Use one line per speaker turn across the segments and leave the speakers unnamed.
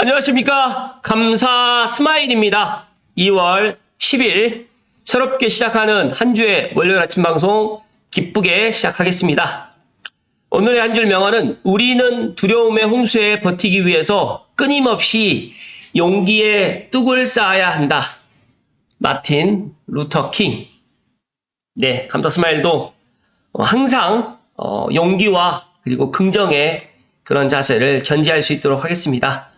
안녕하십니까. 감사 스마일입니다. 2월 10일 새롭게 시작하는 한 주의 월요일 아침 방송 기쁘게 시작하겠습니다. 오늘의 한 줄 명언은 우리는 두려움의 홍수에 버티기 위해서 끊임없이 용기의 뚝을 쌓아야 한다. 마틴 루터 킹. 네, 감사 스마일도 어, 항상 어, 용기와 그리고 긍정의 그런 자세를 견지할 수 있도록 하겠습니다.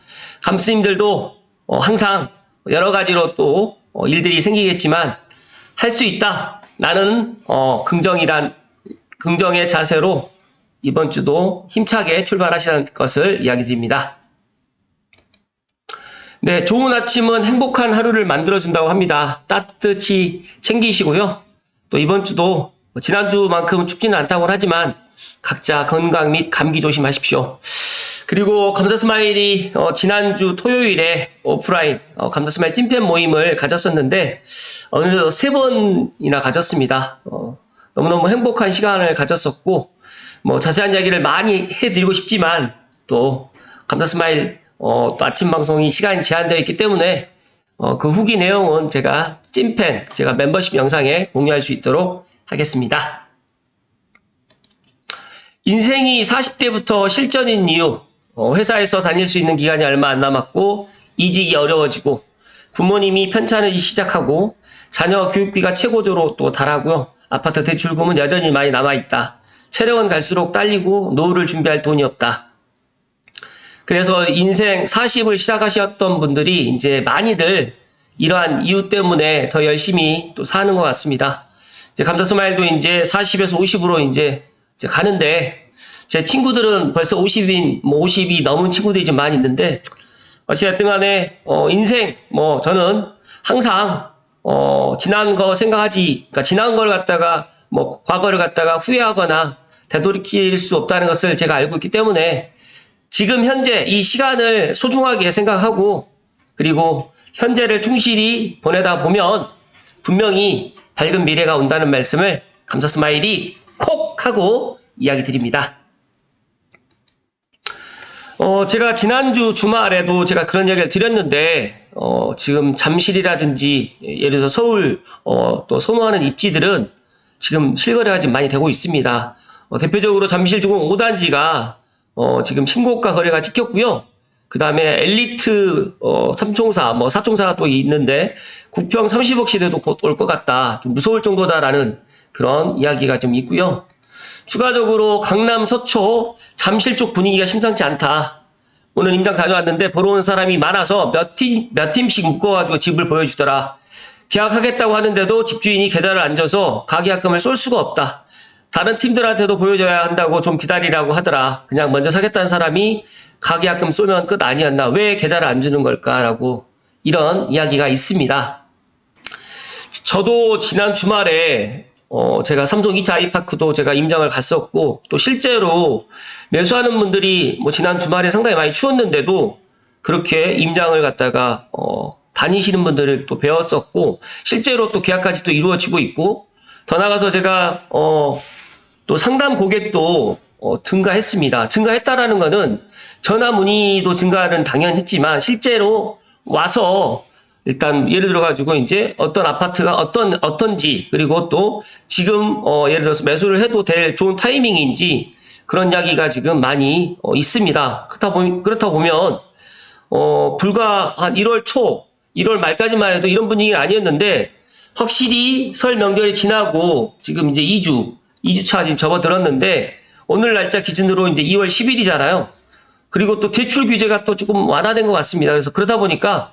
감스님들도 어, 항상 여러 가지로 또 어, 일들이 생기겠지만 할 수 있다. 나는 어, 긍정이란 긍정의 자세로 이번 주도 힘차게 출발하시는 것을 이야기 드립니다. 네, 좋은 아침은 행복한 하루를 만들어준다고 합니다. 따뜻히 챙기시고요. 또 이번 주도 뭐 지난주만큼은 춥지는 않다고 하지만 각자 건강 및 감기 조심하십시오. 그리고 감사 스마일이 어, 지난주 토요일에 오프라인 어, 감사 스마일 찐팬 모임을 가졌었는데 어느덧 세 번이나 가졌습니다. 어, 너무너무 행복한 시간을 가졌었고 뭐 자세한 이야기를 많이 해드리고 싶지만 또 감사 스마일 어, 또 아침 방송이 시간이 제한되어 있기 때문에 어, 그 후기 내용은 제가 찐팬 제가 멤버십 영상에 공유할 수 있도록 하겠습니다. 인생이 40대부터 실전인 이유, 어, 회사에서 다닐 수 있는 기간이 얼마 안 남았고, 이직이 어려워지고, 부모님이 편찮으기 시작하고, 자녀 교육비가 최고조로 또 달하고요. 아파트 대출금은 여전히 많이 남아있다. 체력은 갈수록 딸리고, 노후를 준비할 돈이 없다. 그래서 인생 40을 시작하셨던 분들이 이제 많이들 이러한 이유 때문에 더 열심히 또 사는 것 같습니다. 이제 감자 스마일도 이제 40에서 50으로 이제, 가는데 제 친구들은 벌써 50인, 뭐 50이 넘은 친구들이 좀 많이 있는데 어찌됐든 간에 어, 인생 뭐 저는 항상 어, 지난 거 생각하지, 그러니까 지난 걸 갖다가 뭐 과거를 갖다가 후회하거나 되돌이킬 수 없다는 것을 제가 알고 있기 때문에 지금 현재 이 시간을 소중하게 생각하고 그리고 현재를 충실히 보내다 보면 분명히 밝은 미래가 온다는 말씀을 감사 스마일이 콕 하고 이야기 드립니다. 어, 제가 지난주 주말에도 제가 그런 이야기를 드렸는데, 어, 지금 잠실이라든지, 예를 들어서 서울, 어, 또 선호하는 입지들은 지금 실거래가 지금 많이 되고 있습니다. 어, 대표적으로 잠실 주공 5단지가, 어, 지금 신고가 거래가 찍혔고요. 그 다음에 엘리트, 어, 삼총사, 뭐 사총사가 또 있는데, 국평 30억 시대도 곧 올 것 같다. 좀 무서울 정도다라는 그런 이야기가 좀 있고요. 추가적으로 강남 서초 잠실 쪽 분위기가 심상치 않다. 오늘 임장 다녀왔는데 보러 온 사람이 많아서 몇, 팀, 몇 팀씩 묶어가지고 집을 보여주더라. 계약하겠다고 하는데도 집주인이 계좌를 안 줘서 가계약금을 쏠 수가 없다. 다른 팀들한테도 보여줘야 한다고 좀 기다리라고 하더라. 그냥 먼저 사겠다는 사람이 가계약금 쏘면 끝 아니었나. 왜 계좌를 안 주는 걸까라고 이런 이야기가 있습니다. 저도 지난 주말에 어, 제가 삼성 2차 아이파크도 제가 임장을 갔었고, 또 실제로 매수하는 분들이 뭐 지난 주말에 상당히 많이 추웠는데도 그렇게 임장을 갖다가, 어, 다니시는 분들을 또 배웠었고, 실제로 또 계약까지 또 이루어지고 있고, 더 나가서 제가, 어, 또 상담 고객도 어, 증가했습니다. 증가했다라는 거는 전화 문의도 증가는 당연했지만, 실제로 와서 일단 예를 들어 가지고 이제 어떤 아파트가 어떤 어떤지 그리고 또 지금 어 예를 들어서 매수를 해도 될 좋은 타이밍인지 그런 이야기가 지금 많이 어 있습니다. 그렇다 보면 그렇다 보면 어 불과 한 1월 초 1월 말까지만 해도 이런 분위기가 아니었는데 확실히 설 명절이 지나고 지금 이제 2주 2주 차 지금 접어들었는데 오늘 날짜 기준으로 이제 2월 10일이잖아요. 그리고 또 대출 규제가 또 조금 완화된 것 같습니다. 그래서 그러다 보니까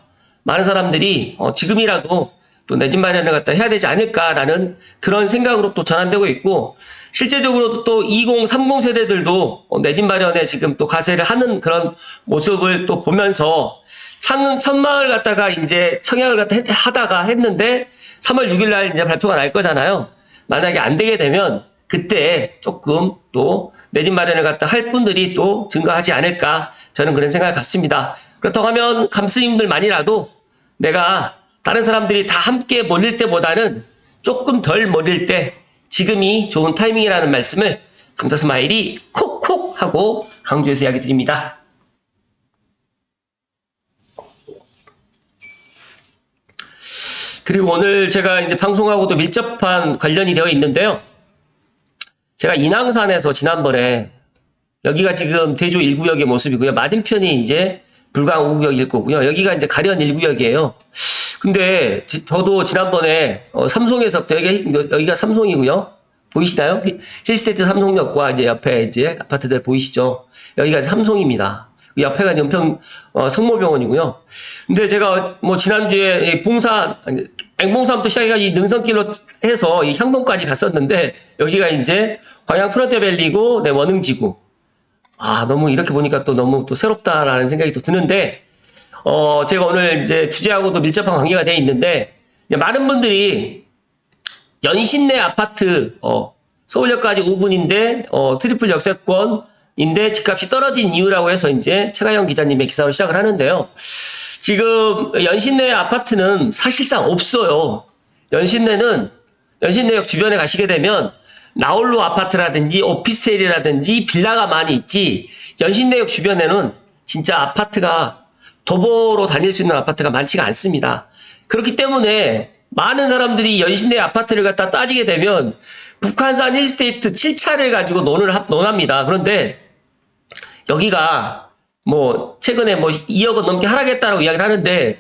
많은 사람들이 어, 지금이라도 또 내 집 마련을 갖다 해야 되지 않을까라는 그런 생각으로 또 전환되고 있고 실제적으로도 또 20, 30 세대들도 어, 내집 마련에 지금 또 가세를 하는 그런 모습을 또 보면서 창, 천마을 갖다가 이제 청약을 갖다 했- 하다가 했는데 3월 6일 날 이제 발표가 날 거잖아요. 만약에 안 되게 되면 그때 조금 또 내 집 마련을 갖다 할 분들이 또 증가하지 않을까 저는 그런 생각을 갖습니다. 그렇다고 하면 감스님들만이라도 내가 다른 사람들이 다 함께 몰릴 때보다는 조금 덜 몰릴 때 지금이 좋은 타이밍이라는 말씀을 감사 스마일이 콕콕 하고 강조해서 이야기 드립니다. 그리고 오늘 제가 이제 방송하고도 밀접한 관련이 되어 있는데요. 제가 인왕산에서 지난번에 여기가 지금 대조 1구역의 모습이고요. 맞은편이 이제 불광 5구역일 거고요. 여기가 이제 가련 1구역이에요. 근데 지- 저도 지난번에 어, 삼송에서부터 여기, 여기가 삼송이고요. 보이시나요? 히- 힐스테이트 삼송역과 이제 옆에 이제 아파트들 보이시죠? 여기가 삼송입니다. 그 옆에가 은평 어, 성모병원이고요. 근데 제가 뭐 지난주에 이 봉사 앵봉산부터 시작해서 이 능선길로 해서 이 향동까지 갔었는데 여기가 이제 광양 프런트밸리고 네, 원흥지구. 아 너무 이렇게 보니까 또 너무 또 새롭다라는 생각이 또 드는데 어 제가 오늘 이제 주제하고도 밀접한 관계가 되어 있는데 많은 분들이 연신내 아파트 어 서울역까지 5분인데 어 트리플 역세권인데 집값이 떨어진 이유라고 해서 이제 최가영 기자님의 기사로 시작을 하는데요. 지금 연신내 아파트는 사실상 없어요. 연신내는 연신내역 주변에 가시게 되면 나홀로 아파트라든지 오피스텔이라든지 빌라가 많이 있지 연신내역 주변에는 진짜 아파트가 도보로 다닐 수 있는 아파트가 많지가 않습니다. 그렇기 때문에 많은 사람들이 연신내 아파트를 갖다 따지게 되면 북한산 힐스테이트 7차를 가지고 논을 합- 논합니다. 그런데 여기가 뭐 최근에 뭐 2억 원 넘게 하락했다고 이야기를 하는데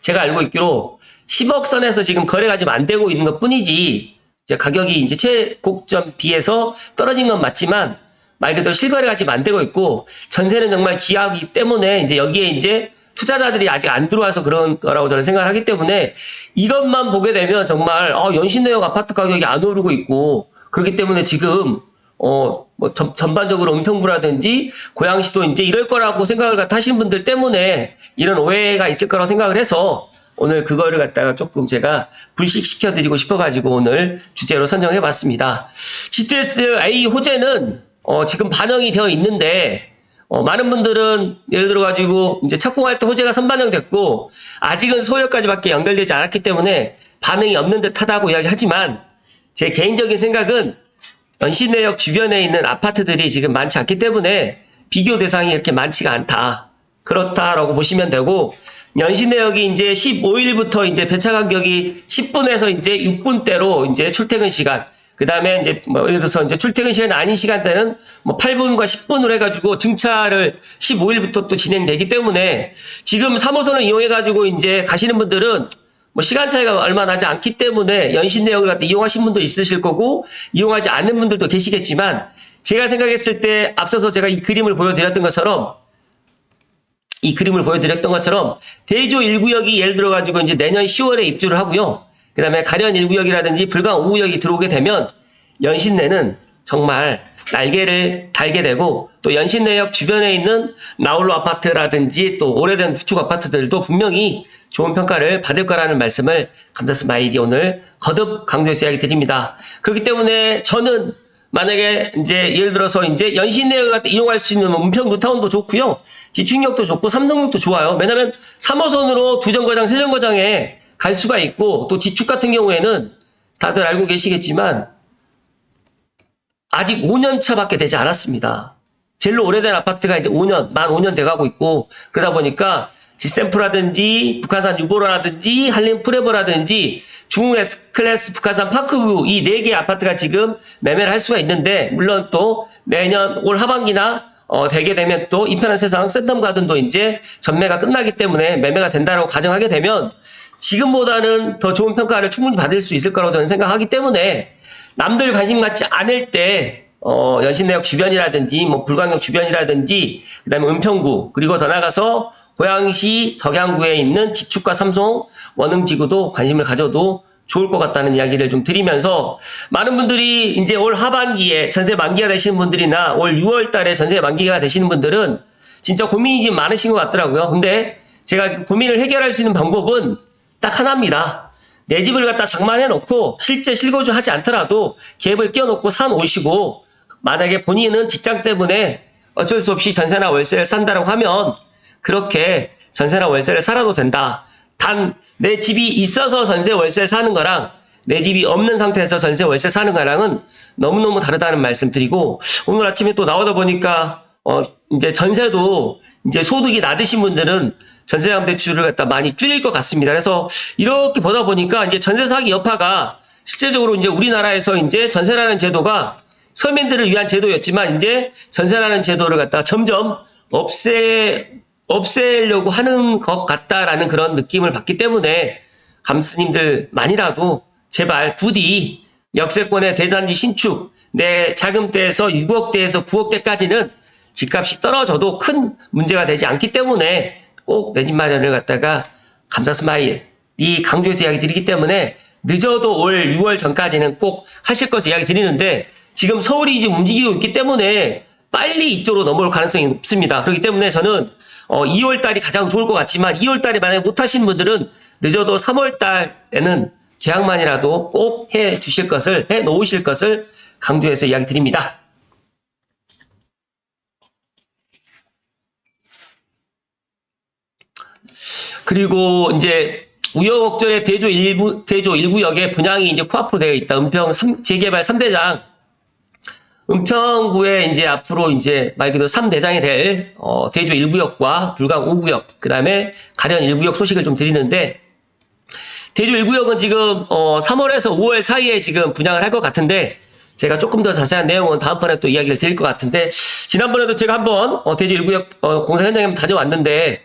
제가 알고 있기로 10억 선에서 지금 거래가 지금 안 되고 있는 것 뿐이지 이제 가격이 이제 최고점 비해서 떨어진 건 맞지만 말 그대로 실거래가 지금 안 되고 있고 전세는 정말 기하기 때문에 이제 여기에 이제 투자자들이 아직 안 들어와서 그런 거라고 저는 생각을 하기 때문에 이것만 보게 되면 정말 어, 연신내역 아파트 가격이 안 오르고 있고 그렇기 때문에 지금 어, 뭐 전, 전반적으로 은평구라든지 고양시도 이제 이럴 거라고 생각을 하시는 분들 때문에 이런 오해가 있을 거라고 생각을 해서 오늘 그거를 갖다가 조금 제가 불식시켜 드리고 싶어 가지고 오늘 주제로 선정해 봤습니다. GTS A 호재는 어, 지금 반영이 되어 있는데 어, 많은 분들은 예를 들어 가지고 이제 착공할 때 호재가 선반영됐고 아직은 소유까지밖에 연결되지 않았기 때문에 반응이 없는 듯하다고 이야기하지만 제 개인적인 생각은 연신내역 주변에 있는 아파트들이 지금 많지 않기 때문에 비교 대상이 이렇게 많지가 않다. 그렇다라고 보시면 되고 연신 내역이 이제 15일부터 이제 배차 간격이 10분에서 이제 6분대로 이제 출퇴근 시간. 그 다음에 이제 뭐 예를 들어서 이제 출퇴근 시간이 아닌 시간대는 뭐 8분과 10분으로 해가지고 증차를 15일부터 또 진행되기 때문에 지금 3호선을 이용해가지고 이제 가시는 분들은 뭐 시간 차이가 얼마 나지 않기 때문에 연신 내역을 갖다 이용하신 분도 있으실 거고 이용하지 않는 분들도 계시겠지만 제가 생각했을 때 앞서서 제가 이 그림을 보여드렸던 것처럼 이 그림을 보여드렸던 것처럼 대조 1구역이 예를 들어 가지고 이제 내년 10월에 입주를 하고요. 그 다음에 가련 1구역이라든지 불광 5구역이 들어오게 되면 연신내는 정말 날개를 달게 되고 또 연신내역 주변에 있는 나홀로 아파트라든지 또 오래된 구축 아파트들도 분명히 좋은 평가를 받을 거라는 말씀을 감사스 마이디 오늘 거듭 강조해서 이야기 드립니다. 그렇기 때문에 저는 만약에 이제 예를 들어서 이제 연신 내역을 갖다 이용할 수 있는 뭐 은평 뉴타운도 좋고요. 지충역도 좋고 삼성역도 좋아요. 왜냐면 3호선으로 두 정거장, 세 정거장에 갈 수가 있고 또 지축 같은 경우에는 다들 알고 계시겠지만 아직 5년 차밖에 되지 않았습니다. 제일 오래된 아파트가 이제 5년, 만 5년 돼가고 있고 그러다 보니까 지샘프라든지 북한산 유보라든지 한림 프레버라든지 중국 S클래스 북한산 파크뷰 이 네 개의 아파트가 지금 매매를 할 수가 있는데 물론 또 내년 올 하반기나 어, 되게 되면 또 인편한 세상 센텀 가든도 이제 전매가 끝나기 때문에 매매가 된다고 가정하게 되면 지금보다는 더 좋은 평가를 충분히 받을 수 있을 거라고 저는 생각하기 때문에 남들 관심 갖지 않을 때 어, 연신내역 주변이라든지 뭐 불광역 주변이라든지 그다음에 은평구 그리고 더 나가서 고양시 석양구에 있는 지축과 삼성 원흥지구도 관심을 가져도 좋을 것 같다는 이야기를 좀 드리면서 많은 분들이 이제 올 하반기에 전세 만기가 되시는 분들이나 올 6월 달에 전세 만기가 되시는 분들은 진짜 고민이 좀 많으신 것 같더라고요. 근데 제가 그 고민을 해결할 수 있는 방법은 딱 하나입니다. 내 집을 갖다 장만해 놓고 실제 실거주 하지 않더라도 갭을 끼워 놓고 산 오시고 만약에 본인은 직장 때문에 어쩔 수 없이 전세나 월세를 산다라고 하면 그렇게 전세나 월세를 살아도 된다. 단 내 집이 있어서 전세 월세 사는 거랑 내 집이 없는 상태에서 전세 월세 사는 거랑은 너무너무 다르다는 말씀 드리고 오늘 아침에 또 나오다 보니까 어 이제 전세도 이제 소득이 낮으신 분들은 전세자금 대출을 갖다 많이 줄일 것 같습니다. 그래서 이렇게 보다 보니까 이제 전세 사기 여파가 실제적으로 이제 우리나라에서 이제 전세라는 제도가 서민들을 위한 제도였지만 이제 전세라는 제도를 갖다 점점 없애 없애려고 하는 것 같다라는 그런 느낌을 받기 때문에 감스님들만이라도 제발 부디 역세권의 대단지 신축 내 자금대에서 6억대에서 9억대까지는 집값이 떨어져도 큰 문제가 되지 않기 때문에 꼭 내 집 마련을 갖다가 감사 스마일 이 강조해서 이야기 드리기 때문에 늦어도 올 6월 전까지는 꼭 하실 것을 이야기 드리는데 지금 서울이 지금 움직이고 있기 때문에 빨리 이쪽으로 넘어올 가능성이 높습니다. 그렇기 때문에 저는 어, 2월 달이 가장 좋을 것 같지만 2월 달에 만약에 못 하신 분들은 늦어도 3월 달에는 계약만이라도 꼭 해 주실 것을 해 놓으실 것을 강조해서 이야기 드립니다. 그리고 이제 우여곡절의 대조 일부 대조 1구역에 분양이 이제 코앞으로 되어 있다. 은평 3, 재개발 3대장 은평구에 이제 앞으로 이제 말 그대로 3대장이 될 어, 대조 1구역과 불강 5구역 그 다음에 가련 1구역 소식을 좀 드리는데 대조 1구역은 지금 어, 3월에서 5월 사이에 지금 분양을 할 것 같은데 제가 조금 더 자세한 내용은 다음 번에 또 이야기를 드릴 것 같은데 지난번에도 제가 한번 어, 대조 1구역 어, 공사 현장에 다녀왔는데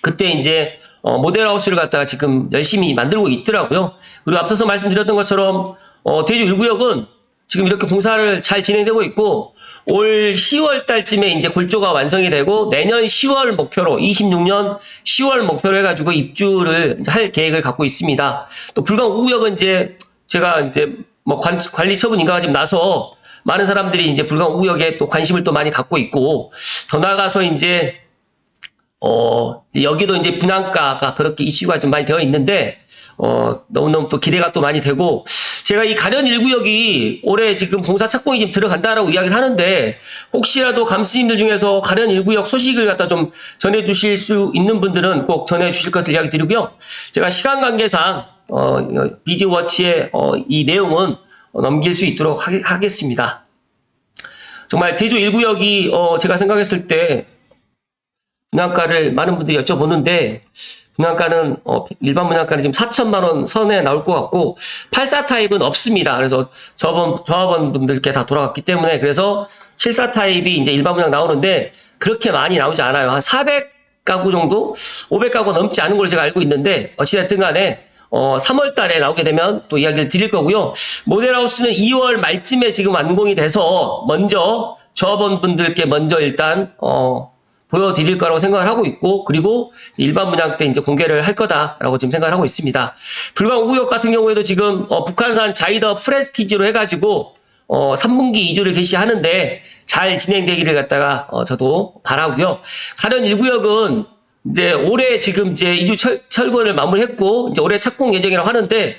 그때 이제 어, 모델하우스를 갖다가 지금 열심히 만들고 있더라고요. 그리고 앞서서 말씀드렸던 것처럼 어, 대주 1구역은 지금 이렇게 공사를 잘 진행되고 있고 올 10월 달쯤에 이제 골조가 완성이 되고 내년 10월 목표로 26년 10월 목표로 해가지고 입주를 할 계획을 갖고 있습니다. 또 불강 5구역은 이제 제가 이제 뭐 관, 관리 처분 인가가 지금 나서 많은 사람들이 이제 불강 5구역에 또 관심을 또 많이 갖고 있고 더 나아가서 이제 어, 여기도 이제 분양가가 그렇게 이슈가 좀 많이 되어 있는데, 어, 너무너무 또 기대가 또 많이 되고, 제가 이 가련 1구역이 올해 지금 공사 착공이 지금 들어간다라고 이야기를 하는데, 혹시라도 감스님들 중에서 가련 1구역 소식을 갖다 좀 전해 주실 수 있는 분들은 꼭 전해 주실 것을 이야기 드리고요. 제가 시간 관계상, 어, 비지워치의 어, 이 내용은 넘길 수 있도록 하, 겠습니다 정말 대조 1구역이, 어, 제가 생각했을 때, 분양가를 많은 분들이 여쭤보는데 분양가는 어, 일반 분양가는 지금 4천만 원 선에 나올 것 같고 84 타입은 없습니다. 그래서 저번 조합원 분들께 다 돌아갔기 때문에 그래서 74 타입이 이제 일반 분양 나오는데 그렇게 많이 나오지 않아요. 한 400가구 정도, 500가구 넘지 않은 걸로 제가 알고 있는데 어찌됐든 간에 어, 3월 달에 나오게 되면 또 이야기를 드릴 거고요. 모델하우스는 2월 말쯤에 지금 완공이 돼서 먼저 조합원 분들께 먼저 일단 어, 보여드릴 거라고 생각을 하고 있고 그리고 일반 분양 때 이제 공개를 할 거다라고 지금 생각을 하고 있습니다. 불광 5구역 같은 경우에도 지금 어, 북한산 자이더 프레스티지로 해가지고 어, 3분기 이주를 개시하는데 잘 진행되기를 갖다가 어, 저도 바라고요. 가련 1구역은 이제 올해 지금 이제 이주 철, 철거를 마무리했고 이제 올해 착공 예정이라고 하는데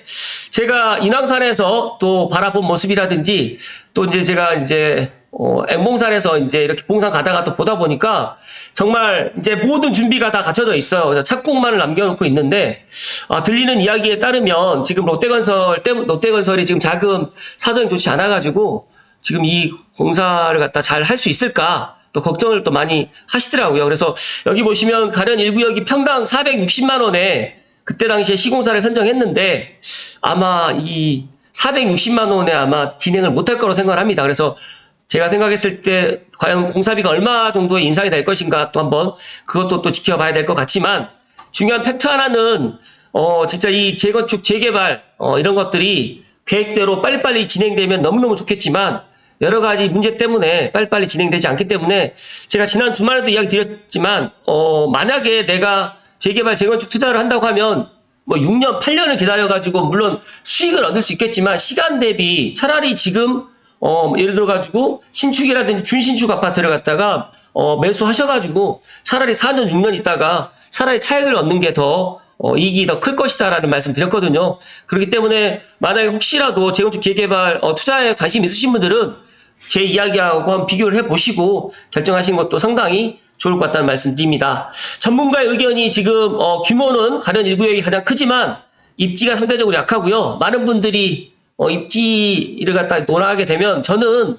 제가 인왕산에서 또 바라본 모습이라든지 또 이제 제가 이제 어, 앵봉산에서 이제 이렇게 봉산 가다가 또 보다 보니까 정말 이제 모든 준비가 다 갖춰져 있어요. 그래서 착공만을 남겨놓고 있는데 아, 들리는 이야기에 따르면 지금 롯데건설 때 롯데건설이 지금 자금 사정이 좋지 않아가지고 지금 이 공사를 갖다 잘 할 수 있을까 또 걱정을 또 많이 하시더라고요. 그래서 여기 보시면 가련 1구역이 평당 460만 원에 그때 당시에 시공사를 선정했는데 아마 이 460만 원에 아마 진행을 못할 거라고 생각을 합니다. 그래서 제가 생각했을 때 과연 공사비가 얼마 정도의 인상이 될 것인가 또 한번 그것도 또 지켜봐야 될 것 같지만 중요한 팩트 하나는 어 진짜 이 재건축 재개발 어 이런 것들이 계획대로 빨리빨리 진행되면 너무너무 좋겠지만 여러 가지 문제 때문에 빨리빨리 진행되지 않기 때문에 제가 지난 주말에도 이야기 드렸지만 어 만약에 내가 재개발 재건축 투자를 한다고 하면 뭐 6년 8년을 기다려 가지고 물론 수익을 얻을 수 있겠지만 시간 대비 차라리 지금 어, 예를 들어가지고, 신축이라든지 준신축 아파트를 갖다가, 어, 매수하셔가지고, 차라리 4년, 6년 있다가, 차라리 차익을 얻는 게 더, 어, 이익이 더 클 것이다라는 말씀 드렸거든요. 그렇기 때문에, 만약에 혹시라도 재건축 기계개발, 어, 투자에 관심 있으신 분들은, 제 이야기하고 한번 비교를 해보시고, 결정하신 것도 상당히 좋을 것 같다는 말씀 드립니다. 전문가의 의견이 지금, 어, 규모는 가련 1구역이 가장 크지만, 입지가 상대적으로 약하고요. 많은 분들이 어, 입지를 갖다 논하게 되면 저는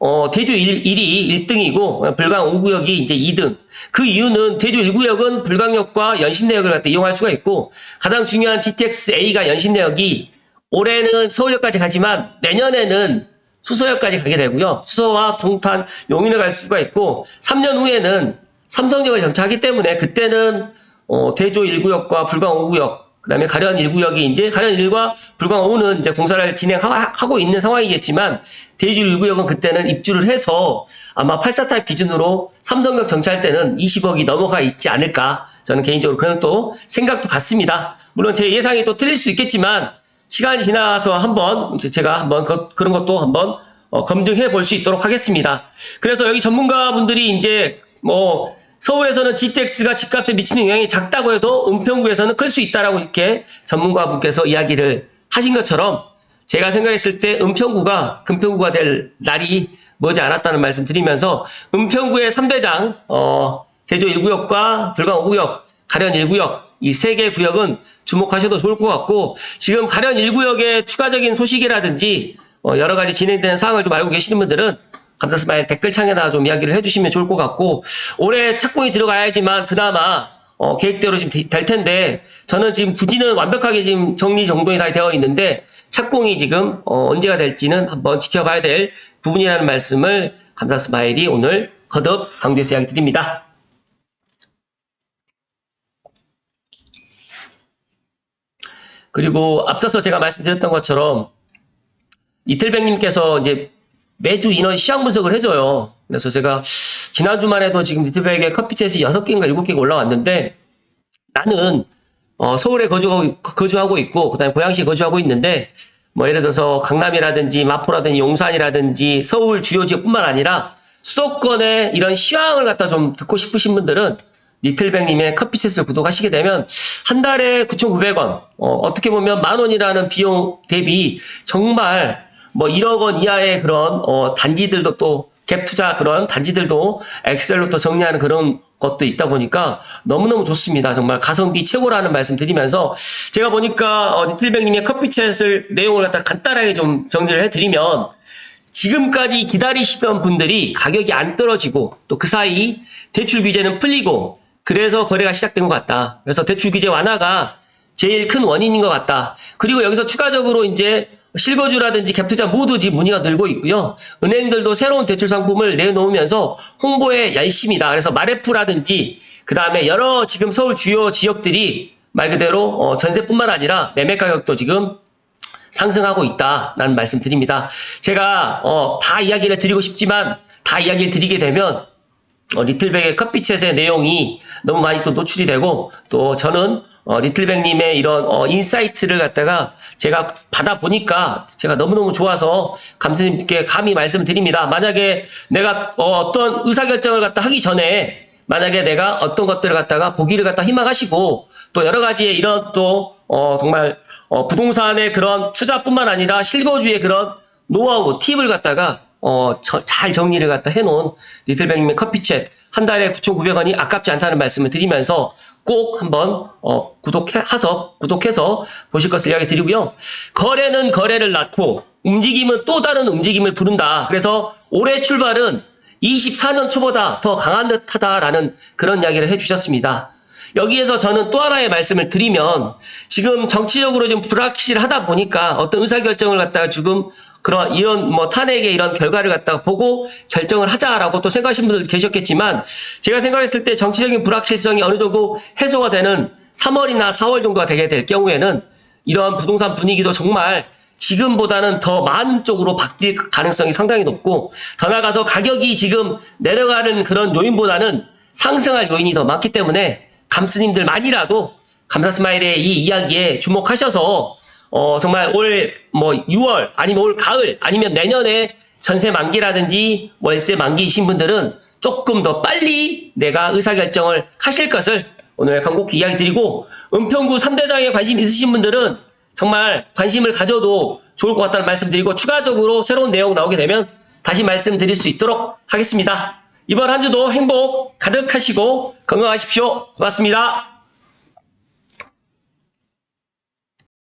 어, 대주 1, 1이 1등이고 불강 5구역이 이제 2등. 그 이유는 대주 1구역은 불강역과 연신내역을 갖다 이용할 수가 있고 가장 중요한 GTX A가 연신내역이 올해는 서울역까지 가지만 내년에는 수서역까지 가게 되고요. 수서와 동탄, 용인을 갈 수가 있고 3년 후에는 삼성역을 점차하기 때문에 그때는 어, 대조 1구역과 불광 5구역 그다음에 가련 1구역이 이제 가련 1과 불광 5는 이제 공사를 진행하고 있는 상황이겠지만 대주 1구역은 그때는 입주를 해서 아마 84타입 기준으로 삼성역 정차할 때는 20억이 넘어가 있지 않을까 저는 개인적으로 그런 또 생각도 같습니다. 물론 제 예상이 또 틀릴 수도 있겠지만 시간이 지나서 한번 제가 한번 그, 런 것도 한번 어, 검증해 볼 수 있도록 하겠습니다. 그래서 여기 전문가분들이 이제 뭐 서울에서는 GTX가 집값에 미치는 영향이 작다고 해도 은평구에서는 클 수 있다라고 이렇게 전문가분께서 이야기를 하신 것처럼 제가 생각했을 때 은평구가 금평구가 될 날이 머지 않았다는 말씀 드리면서 은평구의 3대장 어, 대조 1구역과 불광 5구역, 가련 1구역 이 세 개 구역은 주목하셔도 좋을 것 같고 지금 가련 1구역의 추가적인 소식이라든지 어, 여러 가지 진행되는 사항을 좀 알고 계시는 분들은 감사 스마일 댓글창에다 좀 이야기를 해주시면 좋을 것 같고 올해 착공이 들어가야지만 그나마 어, 계획대로 지금 되- 될 텐데 저는 지금 부지는 완벽하게 지금 정리 정돈이 다 되어 있는데 착공이 지금 어, 언제가 될지는 한번 지켜봐야 될 부분이라는 말씀을 감사 스마일이 오늘 거듭 강조해서 이야기 드립니다. 그리고 앞서서 제가 말씀드렸던 것처럼 이틀백님께서 이제 매주 인원 시향 분석을 해줘요. 그래서 제가 지난주만 해도 지금 리틀백에 커피챗이 6개인가 7개가 올라왔는데 나는 어, 서울에 거주하고, 거주하고 있고 그다음에 고양시에 거주하고 있는데 뭐 예를 들어서 강남이라든지 마포라든지 용산이라든지 서울 주요 지역뿐만 아니라 수도권의 이런 시황을 갖다 좀 듣고 싶으신 분들은 리틀백님의 커피챗을 구독하시게 되면 한 달에 9,900원 어, 떻게 보면 만 원이라는 비용 대비 정말 뭐 1억 원 이하의 그런 어, 단지들도 또 갭 투자 그런 단지들도 엑셀로 또 정리하는 그런 것도 있다 보니까 너무너무 좋습니다. 정말 가성비 최고라는 말씀 드리면서 제가 보니까 어, 리틀백님의 커피챗을 내용을 갖다 간단하게 좀 정리를 해드리면 지금까지 기다리시던 분들이 가격이 안 떨어지고 또 그 사이 대출 규제는 풀리고 그래서 거래가 시작된 것 같다. 그래서 대출 규제 완화가 제일 큰 원인인 것 같다. 그리고 여기서 추가적으로 이제 실거주라든지 갭투자 모두 지금 문의가 늘고 있고요. 은행들도 새로운 대출 상품을 내놓으면서 홍보에 열심이다. 그래서 마레프라든지 그 다음에 여러 지금 서울 주요 지역들이 말 그대로 어, 전세뿐만 아니라 매매 가격도 지금 상승하고 있다라는 말씀 드립니다. 제가 어, 다 이야기를 드리고 싶지만 다 이야기를 드리게 되면 어, 리틀백의 커피챗의 내용이 너무 많이 또 노출이 되고 또 저는 어, 리틀백님의 이런 어, 인사이트를 갖다가 제가 받아 보니까 제가 너무너무 좋아서 감사님께 감히 말씀드립니다. 만약에 내가 어, 떤 의사결정을 갖다 하기 전에 만약에 내가 어떤 것들을 갖다가 보기를 갖다 희망하시고 또 여러 가지의 이런 또 어, 정말 어, 부동산의 그런 투자뿐만 아니라 실거주의 그런 노하우 팁을 갖다가 어, 저- 잘 정리를 갖다 해놓은 리틀백님의 커피챗 한 달에 9,900원이 아깝지 않다는 말씀을 드리면서 꼭 한번 어, 구독해서 구독해서 보실 것을 이야기 드리고요. 거래는 거래를 낳고 움직임은 또 다른 움직임을 부른다. 그래서 올해 출발은 24년 초보다 더 강한 듯하다라는 그런 이야기를 해주셨습니다. 여기에서 저는 또 하나의 말씀을 드리면 지금 정치적으로 좀 불확실하다 보니까 어떤 의사결정을 갖다가 지금 그런 이런 뭐 탄핵의 이런 결과를 갖다가 보고 결정을 하자라고 또 생각하시는 분들 계셨겠지만 제가 생각했을 때 정치적인 불확실성이 어느 정도 해소가 되는 3월이나 4월 정도가 되게 될 경우에는 이런 부동산 분위기도 정말 지금보다는 더 많은 쪽으로 바뀔 가능성이 상당히 높고 더 나아가서 가격이 지금 내려가는 그런 요인보다는 상승할 요인이 더 많기 때문에 감스님들만이라도 감사 스마일의 이 이야기에 주목하셔서 어 정말 올 뭐 6월 아니면 올 가을 아니면 내년에 전세 만기라든지 월세 만기이신 분들은 조금 더 빨리 내가 의사결정을 하실 것을 오늘 간곡히 이야기 드리고 은평구 3대장에 관심 있으신 분들은 정말 관심을 가져도 좋을 것 같다는 말씀 드리고 추가적으로 새로운 내용 나오게 되면 다시 말씀드릴 수 있도록 하겠습니다. 이번 한 주도 행복 가득하시고 건강하십시오. 고맙습니다.